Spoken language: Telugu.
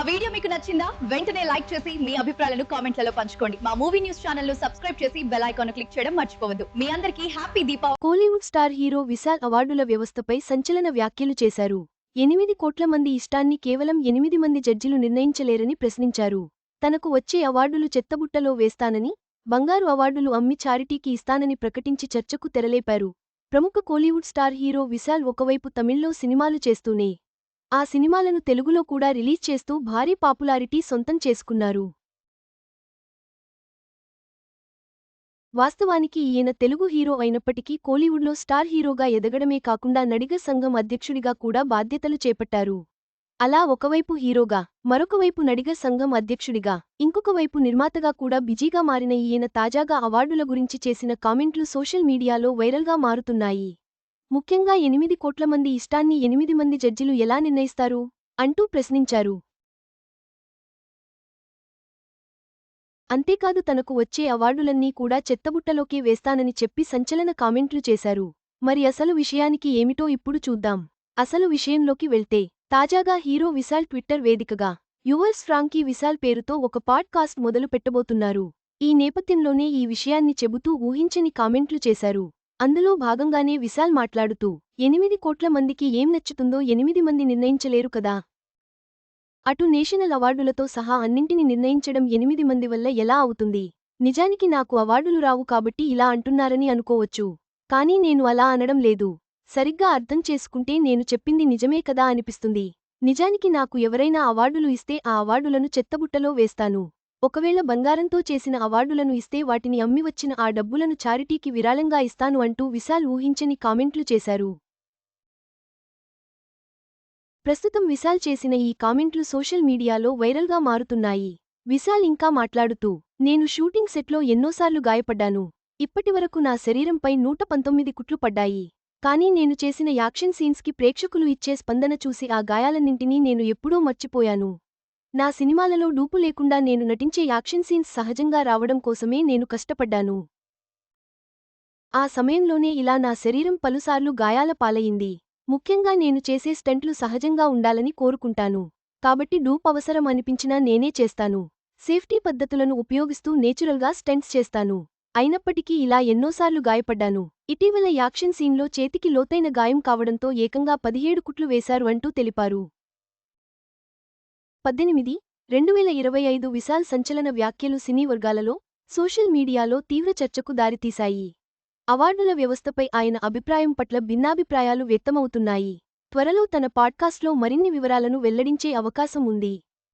మా వీడియో మీకు నచ్చిందా? వెంటనే లైక్ చేసి మీ అభిప్రాయాలను కామెంట్లలో పంచుకోండి. మా మూవీ న్యూస్ ఛానల్ను సబ్స్క్రైబ్ చేసి బెల్ ఐకాన్ క్లిక్ చేయడం మర్చిపోవద్దు. మీ అందరికీ happy Deepavali. Kollywood star hero Vishal అవార్డుల వ్యవస్థపై సంచలన వ్యాఖ్యలు చేశారు. ఎనిమిది కోట్ల మంది ఇష్టాన్ని కేవలం ఎనిమిది మంది జడ్జిలు నిర్ణయించలేరని ప్రశ్నించారు. తనకు వచ్చే అవార్డులు చెత్తబుట్టలో వేస్తానని బంగారు అవార్డులు అమ్మి చారిటీకి ఇస్తానని ప్రకటించి చర్చకు తెరలేపారు. ప్రముఖ కోలీవుడ్ స్టార్ హీరో విశాల్ ఒకవైపు తమిళ్ళో సినిమాలు చేస్తూనే ఆ సినిమాలను తెలుగులో కూడా రిలీజ్ చేస్తూ భారీ పాపులారిటీ సొంతం చేసుకున్నారు. వాస్తవానికి ఈయన తెలుగు హీరో అయినప్పటికీ కోలీవుడ్లో స్టార్ హీరోగా ఎదగడమే కాకుండా నడిగ సంఘం అధ్యక్షుడిగా కూడా బాధ్యతలు చేపట్టారు. అలా ఒకవైపు హీరోగా మరొకవైపు నడిగ సంఘం అధ్యక్షుడిగా ఇంకొక వైపు నిర్మాతగా కూడా బిజీగా మారిన ఈయన తాజాగా అవార్డుల గురించి చేసిన కామెంట్లు సోషల్ మీడియాలో వైరల్గా మారుతున్నాయి. ముఖ్యంగా ఎనిమిది కోట్ల మంది ఇష్టాన్ని ఎనిమిది మంది జడ్జిలు ఎలా నిర్ణయిస్తారు? అంటూ ప్రశ్నించారు. అంతేకాదు తనకు వచ్చే అవార్డులన్నీ కూడా చెత్తబుట్టలోకే వేస్తానని చెప్పి సంచలన కామెంట్లు చేశారు. మరి అసలు విషయానికి ఏమిటో ఇప్పుడు చూద్దాం. అసలు విషయంలోకి వెళ్తే తాజాగా హీరో విశాల్ ట్విట్టర్ వేదికగా యువర్స్ ఫ్రాంకీ విశాల్ పేరుతో ఒక పాడ్కాస్ట్ మొదలు పెట్టబోతున్నారు ఈ నేపథ్యంలోనే ఈ విషయాన్ని చెబుతూ ఊహించని కామెంట్లు చేశారు. అందులో భాగంగానే విశాల్ మాట్లాడుతూ ఎనిమిది కోట్ల మందికి ఏం నచ్చుతుందో ఎనిమిది మంది నిర్ణయించలేరు కదా. అటు నేషనల్ అవార్డులతో సహా అన్నింటిని నిర్ణయించడం ఎనిమిది మంది వల్ల ఎలా అవుతుంది? నిజానికి నాకు అవార్డులు రావు కాబట్టి ఇలా అంటున్నారని అనుకోవచ్చు. కానీ నేను అలా అనడం లేదు. సరిగ్గా అర్థం చేసుకుంటే నేను చెప్పింది నిజమే కదా అనిపిస్తుంది. నిజానికి నాకు ఎవరైనా అవార్డులు ఇస్తే ఆ అవార్డులను చెత్తబుట్టలో వేస్తాను. ఒకవేళ బంగారంతో చేసిన అవార్డులను ఇస్తే వాటిని అమ్మి వచ్చిన ఆ డబ్బులను చారిటీకి విరాళంగా ఇస్తాను అంటూ విశాల్ ఊహించని కామెంట్లు చేశారు. ప్రస్తుతం విశాల్ చేసిన ఈ కామెంట్లు సోషల్ మీడియాలో వైరల్గా మారుతున్నాయి. విశాల్ ఇంకా మాట్లాడుతూ నేను షూటింగ్ సెట్లో ఎన్నోసార్లు గాయపడ్డాను. ఇప్పటివరకు నా శరీరంపై నూట పంతొమ్మిది కుట్లు పడ్డాయి. కానీ నేను చేసిన యాక్షన్ సీన్స్కి ప్రేక్షకులు ఇచ్చే స్పందన చూసి ఆ గాయాలన్నింటినీ నేను ఎప్పుడూ మర్చిపోయాను. నా సినిమాలలో డూపు లేకుండా నేను నటించే యాక్షన్ సీన్స్ సహజంగా రావడం కోసమే నేను కష్టపడ్డాను. ఆ సమయంలోనే ఇలా నా శరీరం పలుసార్లు గాయాల పాలయింది ముఖ్యంగా నేను చేసే స్టంట్లు సహజంగా ఉండాలని కోరుకుంటాను. కాబట్టి డూప్ అవసరం అనిపించినా నేనే చేస్తాను. సేఫ్టీ పద్ధతులను ఉపయోగిస్తూ నేచురల్గా స్టంట్స్ చేస్తాను. అయినప్పటికీ ఇలా ఎన్నోసార్లు గాయపడ్డాను. ఇటీవల యాక్షన్ సీన్లో చేతికి లోతైన గాయం కావడంతో ఏకంగా పదిహేడు కుట్లు వేశారు అంటూ తెలిపారు. పద్దెనిమిది రెండువేల ఇరవై ఐదు విశాల్ సంచలన వ్యాఖ్యలు సినీ వర్గాలలో సోషల్ మీడియాలో తీవ్ర చర్చకు దారితీశాయి. అవార్డుల వ్యవస్థపై ఆయన అభిప్రాయం పట్ల భిన్నాభిప్రాయాలు వ్యక్తమవుతున్నాయి. త్వరలో తన పాడ్కాస్ట్లో మరిన్ని వివరాలను వెల్లడించే అవకాశం ఉంది.